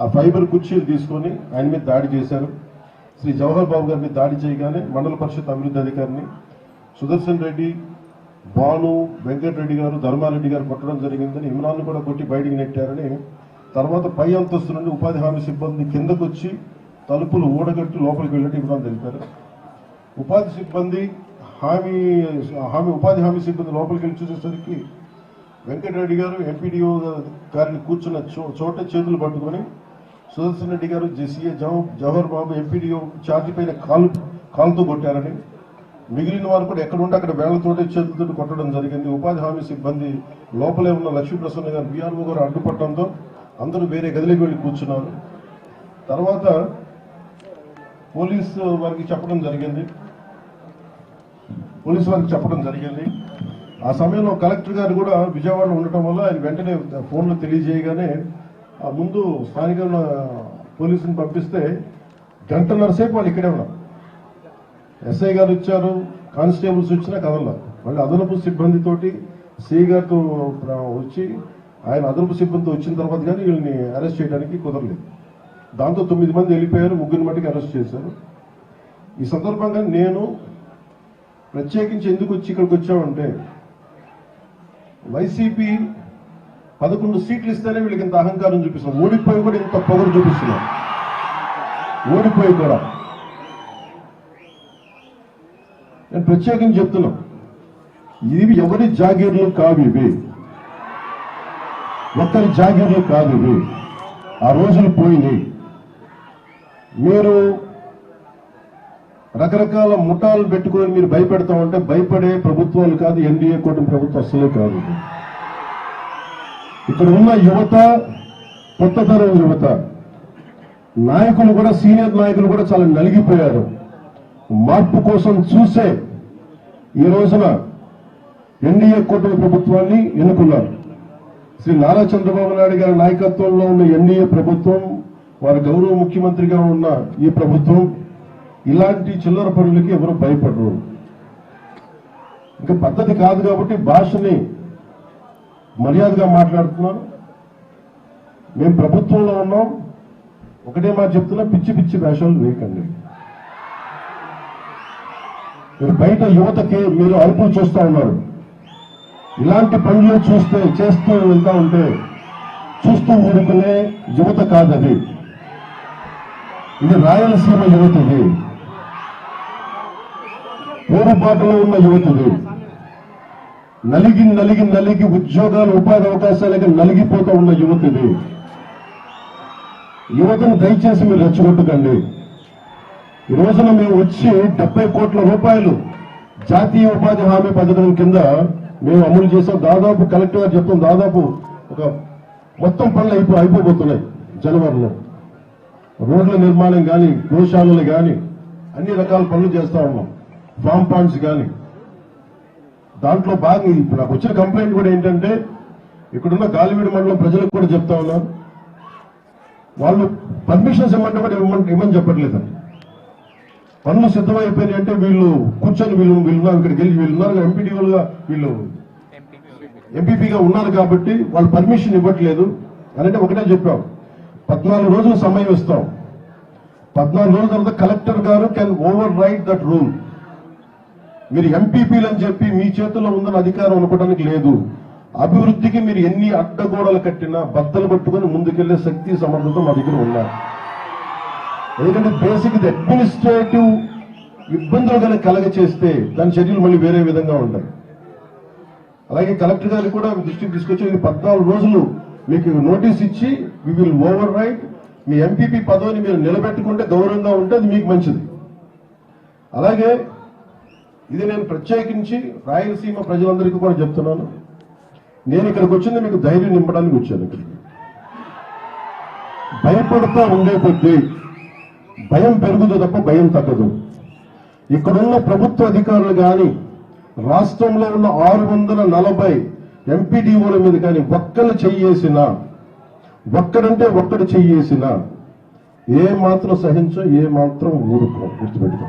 ఆ ఫైబర్ కుర్చీలు తీసుకొని ఆయన మీద దాడి చేశారు. శ్రీ జవహర్ బాబు గారి మీద దాడి చేయగానే మండల పరిషత్ అభివృద్ధి అధికారిని సుదర్శన్ రెడ్డి భాను వెంకటరెడ్డి గారు ధర్మారెడ్డి గారు కొట్టడం జరిగిందని ఇమ్రాన్ కూడా కొట్టి బయటికి నెట్టారని తర్వాత పై అంతస్తు నుండి ఉపాధి హామీ సిబ్బంది కిందకు వచ్చి తలుపులు ఊడగట్టి లోపలికి వెళ్ళినట్టు ఇమ్రాన్ తెలిపారు ఉపాధి సిబ్బంది హామీ హామీ ఉపాధి హామీ సిబ్బంది లోపలికి వెళ్ళి చూసేసరికి వెంకటరెడ్డి గారు ఎంపీడీఓ గారిని కూర్చున్న చో- చోట చేతులు పట్టుకొని సుదర్శన్ రెడ్డి గారు జెసిఏ జవహర్ బాబు ఎంపీడీఓ ఛార్జీ పైన కాలు కాలుతో కొట్టారని. మిగిలిన వారు కూడా ఎక్కడుంటే అక్కడ వేళ్ళతోటి చేతులతో కొట్టడం జరిగింది. ఉపాధి హామీ సిబ్బంది లోపలే ఉన్న లక్ష్మీప్రసన్న గారు బీఆర్ఓ గారు అడ్డుపట్టడంతో అందరూ వేరే గదిలోకి వెళ్ళి కూర్చున్నారు. తర్వాత పోలీసు వారికి చెప్పడం జరిగింది. పోలీసు వారికి చెప్పడం జరిగింది. ఆ సమయంలో కలెక్టర్ గారు కూడా విజయవాడలో ఉండటం వల్ల ఆయన వెంటనే ఫోన్లో తెలియజేయగానే ముందు స్థానిక పోలీసుని పంపిస్తే గంటన్నర సేపు వాళ్ళు ఇక్కడే ఉన్నారు. ఎస్ఐ గారు వచ్చారు కానిస్టేబుల్స్ వచ్చినా కదల మళ్ళీ అదనపు సిబ్బందితోటి సిఐ గారితో వచ్చి ఆయన అదనపు సిబ్బందితో వచ్చిన తర్వాత కానీ వీళ్ళని అరెస్ట్ చేయడానికి కుదరలేదు. దాంతో తొమ్మిది మంది వెళ్ళిపోయారు ముగ్గురు మట్టికి అరెస్ట్ చేశారు. ఈ సందర్భంగా నేను ప్రత్యేకించి ఎందుకు వచ్చి ఇక్కడికి వచ్చామంటే వైసీపీ పదకొండు సీట్లు ఇస్తేనే వీళ్ళకి ఇంత అహంకారం చూపిస్తున్నాం. ఓడిపోయి కూడా ఇంత పొగరు చూపిస్తున్నాం. ఓడిపోయి కూడా. నేను ప్రత్యేకించి చెప్తున్నా. ఇవి ఎవరి జాగీర్లు కావు ఇవి. ఒక్కరి జాగీర్లు కాదు ఇవి. ఆ రోజులు పోయినాయి. మీరు రకరకాల ముఠాలు పెట్టుకొని మీరు భయపెడతామంటే భయపడే ప్రభుత్వాలు కాదు ఎన్డీఏ కూటమి ప్రభుత్వం అసలే కాదు. ఇది. ఇక్కడ ఉన్న యువత కొత్త తరం యువత నాయకులు కూడా సీనియర్ నాయకులు కూడా చాలా నలిగిపోయారు. మార్పు కోసం చూసే ఈ రోజున ఎన్డీఏ కూటమి ప్రభుత్వాన్ని ఎన్నుకున్నారు. శ్రీ నారా చంద్రబాబు నాయుడు గారి నాయకత్వంలో ఉన్న ఎన్డీఏ ప్రభుత్వం వారి గౌరవ ముఖ్యమంత్రిగా ఉన్న ఈ ప్రభుత్వం ఇలాంటి చిల్లర పనులకి ఎవరు భయపడరు. ఇంకా పద్ధతి కాదు కాబట్టి భాషని మర్యాదగా మాట్లాడుతున్నాను. మేము ప్రభుత్వంలో ఉన్నాం. ఒకటే మాట చెప్తున్నా పిచ్చి పిచ్చి వేషాలు వేయకండి. మీరు బయట యువతకి మీరు అరుపులు చూస్తూ ఉన్నారు. ఇలాంటి పనులు చూస్తే చేస్తూ వెళ్తా ఉంటే చూస్తూ ఊరుకునే యువత కాదది. ఇది రాయలసీమ యువతది. ఊరుబాటులో ఉన్న యువతది. నలిగి నలిగి నలిగి ఉద్యోగాలు ఉపాధి అవకాశాలకి నలిగిపోతూ ఉన్న యువతది. యువతను దయచేసి మీరు రెచ్చగొట్టకండి. ఈ రోజున మేము వచ్చి డెబ్బై కోట్ల రూపాయలు జాతీయ ఉపాధి హామీ పథకం కింద మేము అమలు చేసాం. దాదాపు కలెక్టర్ గారు చెప్తాం దాదాపు ఒక మొత్తం పనులు అయిపో అయిపోబోతున్నాయి జనవరిలో. రోడ్ల నిర్మాణం కానీ గోశాలలు కానీ అన్ని రకాల పనులు చేస్తా ఉన్నాం. ఫామ్ పాండ్స్ కానీ దాంట్లో భాగంగా ఇప్పుడు నాకు వచ్చిన కంప్లైంట్ కూడా ఏంటంటే ఇక్కడున్న గాలివీడి మండలం ప్రజలకు కూడా చెప్తా ఉన్నారు వాళ్ళు పర్మిషన్స్ ఇవ్వమంటే కూడా ఇవ్వమని ఇవ్వమని చెప్పట్లేదండి పనులు సిద్ధమైపోయినాయి అంటే వీళ్ళు కూర్చొని వీళ్ళు వీళ్ళు ఉన్నారు ఇక్కడికి వెళ్ళి వీళ్ళు ఎంపీడీఓలుగా వీళ్ళు ఎంపీపీగా ఉన్నారు కాబట్టి వాళ్ళు పర్మిషన్ ఇవ్వట్లేదు. అని అంటే ఒకటే చెప్పాం. పద్నాలుగు రోజులు సమయం ఇస్తాం. పద్నాలుగు రోజుల తర్వాత collector garu can override that rule మీరు ఎంపీపీలు అని చెప్పి మీ చేతుల్లో ఉందని అధికారం అనుకోవడానికి లేదు. అభివృద్ధికి మీరు ఎన్ని అడ్డగోడలు కట్టినా బద్దలు పట్టుకొని ముందుకెళ్ళే శక్తి సమర్థత మా దగ్గర ఉన్నారు ఎందుకంటే బేసిక్ ఇది అడ్మినిస్ట్రేటివ్ ఇబ్బందులు కనుక కలగ చేస్తే దాని చర్యలు మళ్ళీ వేరే విధంగా ఉంటాయి. అలాగే కలెక్టర్ గారికి కూడా దృష్టికి తీసుకొచ్చి ఇది పద్నాలుగు రోజులు మీకు నోటీస్ ఇచ్చి వి విల్ ఓవర్ రైట్ మీ ఎంపీపీ పదవిని మీరు నిలబెట్టుకుంటే గౌరవంగా ఉంటే అది మీకు మంచిది. అలాగే ఇది నేను ప్రత్యేకించి రాయలసీమ ప్రజలందరికీ కూడా చెప్తున్నాను. నేను ఇక్కడికి వచ్చింది మీకు ధైర్యం నింపడానికి వచ్చాను ఇక్కడికి. భయపడుతూ ఉండే కొద్దీ భయం పెరుగుదు తప్ప భయం తగ్గదు. ఇక్కడున్న ప్రభుత్వ అధికారులు కానీ రాష్ట్రంలో ఉన్న ఆరు వందల నలభై ఎంపీడీఓల మీద కానీ ఒక్కరు చెయ్యేసిన ఒక్కడంటే ఒక్కడు చెయ్యేసిన ఏ మాత్రం సహించో ఏ మాత్రం ఊరుకో. గుర్తుపెట్టుకో.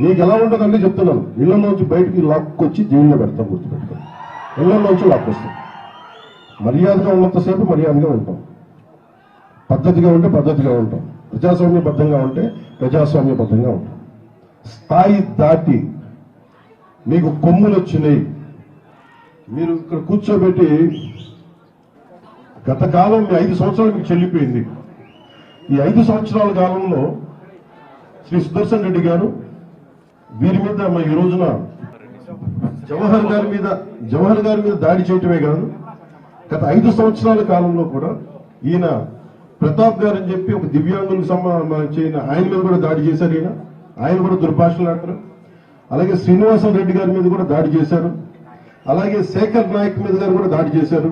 మీకు ఎలా ఉంటుందండి చెప్తున్నాను. ఇళ్ళలోంచి బయటికి లాక్కొచ్చి జైల్లో పెడతాం గుర్తుపెడతాం ఇళ్ళలోంచి లాక్కొస్తాం. మర్యాదగా ఉన్నంతసేపు మర్యాదగా ఉంటాం. పద్ధతిగా ఉంటే పద్ధతిగా ఉంటాం. ప్రజాస్వామ్యబద్ధంగా ఉంటే ప్రజాస్వామ్యబద్ధంగా ఉంటాం. స్థాయి దాటి మీకు కొమ్ములు వచ్చినాయి మీరు ఇక్కడ కూర్చోబెట్టి గత కాలం మీ ఐదు సంవత్సరాలు మీకు చెల్లిపోయింది. ఈ ఐదు సంవత్సరాల కాలంలో శ్రీ సుదర్శన్ రెడ్డి గారు వీరి మీద మా ఈ రోజున జవహర్ గారి మీద జవహర్ గారి మీద దాడి చేయటమే కాదు గత ఐదు సంవత్సరాల కాలంలో కూడా ఈయన ప్రతాప్ గారు అని చెప్పి ఒక దివ్యాంగులకు సంబంధించిన ఆయన మీద కూడా దాడి చేశారు ఈయన. ఆయన కూడా దుర్భాషలాడతారు అలాగే శ్రీనివాసం రెడ్డి గారి మీద కూడా దాడి చేశారు. అలాగే శేఖర్ నాయక్ మీద గారు కూడా దాడి చేశారు.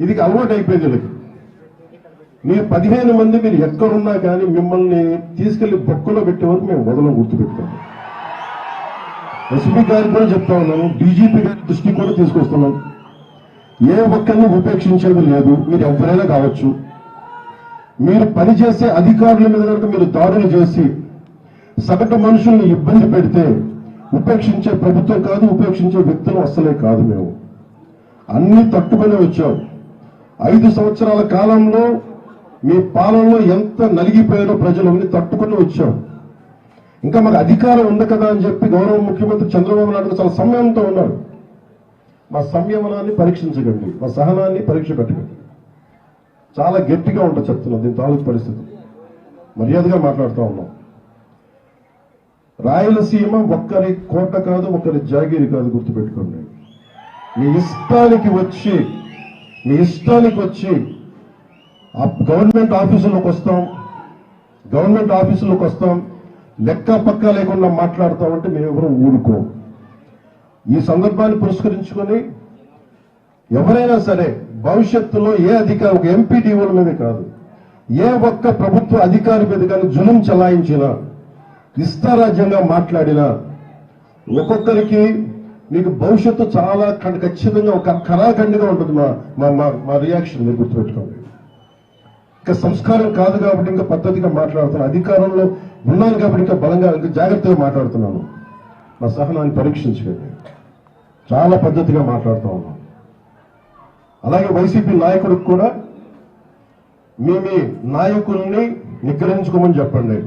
ఇది అలవాటు అయిపోయింది వీళ్ళకి. మీరు పదిహేను మంది మీరు ఎక్కడున్నా కానీ మిమ్మల్ని తీసుకెళ్ళి బొక్కలో పెట్టే వరకు మేము మొదలు గుర్తుపెట్టుకోండి. ఎస్పీ గారికి కూడా చెప్తా ఉన్నాను డీజీపీ గారి దృష్టికి కూడా తీసుకొస్తున్నాం. ఏ ఒక్కరిని ఉపేక్షించేది లేదు. మీరు ఎవరైనా కావచ్చు. మీరు పనిచేసే అధికారుల మీద కనుక మీరు దాడులు చేసి సగటు మనుషుల్ని ఇబ్బంది పెడితే ఉపేక్షించే ప్రభుత్వం కాదు ఉపేక్షించే వ్యక్తులు అస్సలే కాదు మేము. అన్ని తట్టుకొని వచ్చాం. ఐదు సంవత్సరాల కాలంలో మీ పాలనలో ఎంత నలిగిపోయారో ప్రజలు అన్ని తట్టుకొని వచ్చాం. ఇంకా మాకు అధికారం ఉంది కదా అని చెప్పి గౌరవ ముఖ్యమంత్రి చంద్రబాబు నాయుడు చాలా సంయమంతో ఉన్నారు మా సంయమనాన్ని పరీక్షించకండి. మా సహనాన్ని పరీక్ష పెట్టకండి. చాలా గట్టిగా ఉంట చెప్తున్నాం దీని తాలూకు పరిస్థితి. మర్యాదగా మాట్లాడుతూ ఉన్నాం. రాయలసీమ ఒక్కరి కోట కాదు ఒకరి జాగీరి కాదు గుర్తుపెట్టుకోండి. మీ ఇష్టానికి వచ్చి మీ ఇష్టానికి వచ్చి గవర్నమెంట్ ఆఫీసులోకి వస్తాం. గవర్నమెంట్ ఆఫీసులోకి వస్తాం. లెక్క పక్క లేకుండా మాట్లాడతామంటే మేము మేమెవరూ ఊరుకో. ఈ సందర్భాన్ని పురస్కరించుకొని ఎవరైనా సరే భవిష్యత్తులో ఏ అధికారి ఒక ఎంపీడీఓల మీద కాదు ఏ ఒక్క ప్రభుత్వ అధికారి మీద కానీ జులుం చలాయించినా ఇష్టారాజ్యంగా మాట్లాడినా ఒక్కొక్కరికి మీకు భవిష్యత్తు చాలా ఖచ్చితంగా ఒక కరాఖండిగా ఉంటుంది మా మా- మా మా రియాక్షన్ మీరు గుర్తుపెట్టుకోండి. ఇంకా సంస్కారం కాదు కాబట్టి ఇంకా పద్ధతిగా మాట్లాడుతున్నాను అధికారంలో ఉన్నాను కాబట్టి ఇంకా బలంగా ఇంకా జాగ్రత్తగా మాట్లాడుతున్నాను. నా సహనాన్ని పరీక్షించుకోండి చాలా పద్ధతిగా మాట్లాడుతూ ఉన్నాను. అలాగే వైసీపీ నాయకుడికి కూడా మీ మీ నాయకుల్ని నిగ్రహించుకోమని చెప్పండి.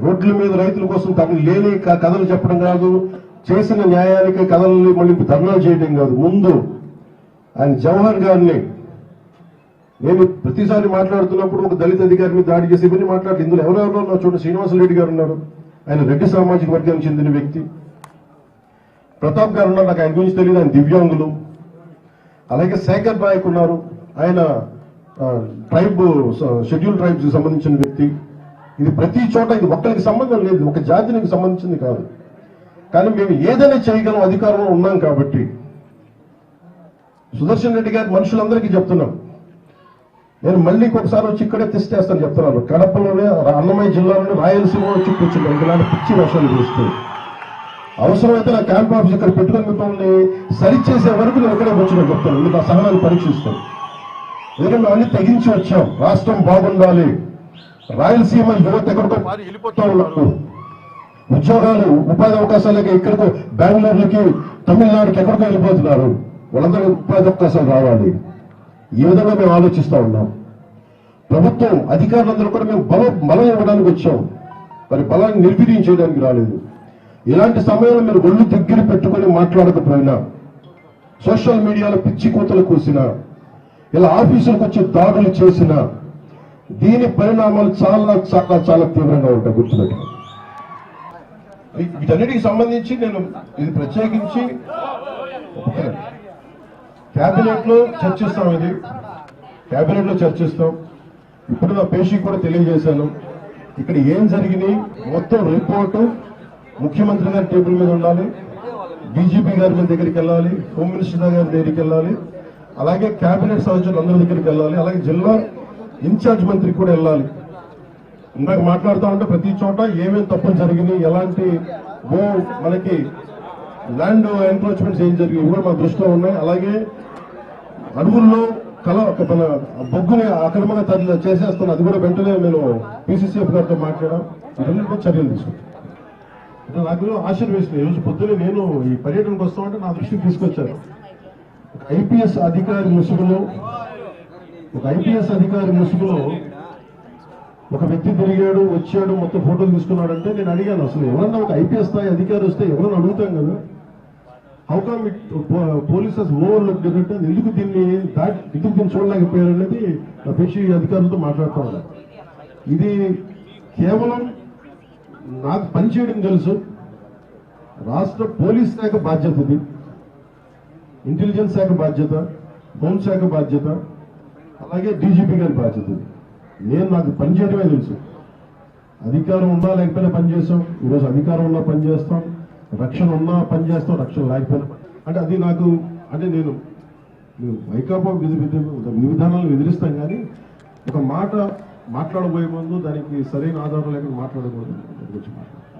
రోడ్ల మీద రైతుల కోసం తమ లేని కథలు చెప్పడం కాదు చేసిన న్యాయానికి కథల్ని మళ్ళీ ధర్నాలు చేయడం కాదు. ముందు ఆయన జవహర్ గారిని నేను ప్రతిసారి మాట్లాడుతున్నప్పుడు ఒక దళిత అధికారి మీద దాడి చేసి ఇవన్నీ మాట్లాడి ఇందులో ఎవరెవరో ఉన్నారు? చూడండి శ్రీనివాసరెడ్డి గారు ఉన్నారు. ఆయన రెడ్డి సామాజిక వర్గానికి చెందిన వ్యక్తి. ప్రతాప్ గారు ఉన్నారు. నాకు ఆయన గురించి తెలియదు. ఆయన దివ్యాంగులు. అలాగే శేఖర్ నాయక్ ఉన్నారు. ఆయన ట్రైబ్ షెడ్యూల్ ట్రైబ్స్ సంబంధించిన వ్యక్తి. ఇది ప్రతి చోట ఇది ఒక్కరికి సంబంధం లేదు. ఒక జాతికి సంబంధించింది కాదు. కానీ మేము ఏదైనా చేయగలం అధికారంలో ఉన్నాం కాబట్టి. సుదర్శన్ రెడ్డి గారి మనుషులందరికీ చెప్తున్నాం. నేను మళ్ళీ ఒకసారి వచ్చి ఇక్కడే తెస్తేస్తాను చెప్తున్నాను. కడపలోనే అన్నమయ్య జిల్లాలోనే రాయలసీమ వచ్చి కూర్చున్నాను ఇలాంటి పిచ్చి వర్షాలు చూస్తుంది అవసరమైతే నా క్యాంప్ ఆఫీస్ ఇక్కడ పెట్టుకుని మిమ్మల్ని సరిచేసే వరకు నేను ఇక్కడే కూర్చుని చెప్తాను. మీకు ఆ సహనాన్ని పరీక్షిస్తాను ఎందుకంటే అన్ని తెగించి వచ్చాం. రాష్ట్రం బాగుండాలి. రాయలసీమ యువత ఎక్కడికో మారి వెళ్ళిపోతా ఉన్నారు. ఉద్యోగాలు ఉపాధి అవకాశాలకి ఇక్కడికో బెంగళూరుకి తమిళనాడుకి ఎక్కడికో వెళ్ళిపోతున్నారు. వాళ్ళందరికీ ఉపాధి అవకాశాలు రావాలి. ఈ విధంగా మేము ఆలోచిస్తా ఉన్నాం. ప్రభుత్వం అధికారులందరూ కూడా మేము బలం బలం ఇవ్వడానికి వచ్చాం. మరి బలాన్ని నిర్వీర్యం చేయడానికి రాలేదు. ఇలాంటి సమయంలో మీరు ఒళ్ళు దగ్గర పెట్టుకొని మాట్లాడకపోయినా సోషల్ మీడియాలో పిచ్చి కూతలు కోసినా ఇలా ఆఫీసులకు వచ్చి దాడులు చేసినా దీని పరిణామాలు చాలా చాలా చాలా తీవ్రంగా ఉంటాయి గుర్తుపెట్టుకోండి వీటన్నిటికి సంబంధించి నేను ఇది ప్రత్యేకించి క్యాబినెట్లో లో చర్చిస్తాం ఇది. క్యాబినెట్లో లో చర్చిస్తాం. ఇప్పుడు నా పేషికి కూడా తెలియజేశాను. ఇక్కడ ఏం జరిగినాయి మొత్తం రిపోర్టు ముఖ్యమంత్రి గారి టేబుల్ మీద ఉండాలి. డీజీపీ గారి మీద దగ్గరికి వెళ్ళాలి. హోమ్ మినిస్టర్ గారి దగ్గరికి వెళ్ళాలి. అలాగే క్యాబినెట్ సభ్యులు అందరి దగ్గరికి వెళ్ళాలి. అలాగే జిల్లా ఇన్ఛార్జ్ మంత్రికి కూడా వెళ్ళాలి. ఇందాక మాట్లాడుతూ ఉంటే ప్రతి చోట ఏమేమి తప్పులు జరిగినాయి ఎలాంటి భూ మనకి ల్యాండ్ ఎన్క్రోచ్మెంట్స్ ఏం జరిగినాయి కూడా మా దృష్టిలో ఉన్నాయి. అలాగే అడవుల్లో కల ఒక మన బొగ్గుని అక్రమంగా తరలి చేసేస్తున్న అది కూడా వెంటనే నేను పీసీసీఎఫ్ గారితో మాట్లాడాం. ఇవన్నీ కూడా చర్యలు తీసుకుంటాం. నాకు ఆశీర్వేసింది ఈరోజు రోజు పొద్దున్నే నేను ఈ పర్యటనకు వస్తామంటే నా దృష్టికి తీసుకొచ్చారు. ఐపీఎస్ అధికారి ముసుగులో ఒక ఐపీఎస్ అధికారి ముసుగులో ఒక వ్యక్తి తిరిగాడు వచ్చాడు మొత్తం ఫోటోలు తీసుకున్నాడంటే నేను అడిగాను అసలు ఎవరన్నా ఒక ఐపీఎస్ స్థాయి అధికారి వస్తే ఎవరన్నా అడుగుతాం కదా? How come it polices overlook ఎందుకు దీన్ని దాటి ఎందుకు దీన్ని చూడలేకపోయారు అనేది పేషి అధికారులతో మాట్లాడుతూ ఇది కేవలం నాకు పనిచేయడం తెలుసు. రాష్ట్ర పోలీస్ శాఖ బాధ్యత ఇది. ఇంటెలిజెన్స్ శాఖ బాధ్యత హోంశాఖ బాధ్యత అలాగే డీజీపీ గారి బాధ్యత ఇది. నేను నాకు పనిచేయడమే తెలుసు. అధికారం ఉన్నా లేకపోయినా పనిచేస్తాం ఈరోజు అధికారం ఉన్నా పనిచేస్తాం రక్షణ ఉన్నా పనిచేస్తాం రక్షణ లేకపోయినా పని- అంటే అది నాకు అంటే నేను వైకాపా విధి విధి విధానాలు ఎదిరిస్తాం కానీ ఒక మాట మాట్లాడబోయే ముందు దానికి సరైన ఆధారం లేకుండా మాట్లాడకూడదు. గురించి మాట్లాడతాం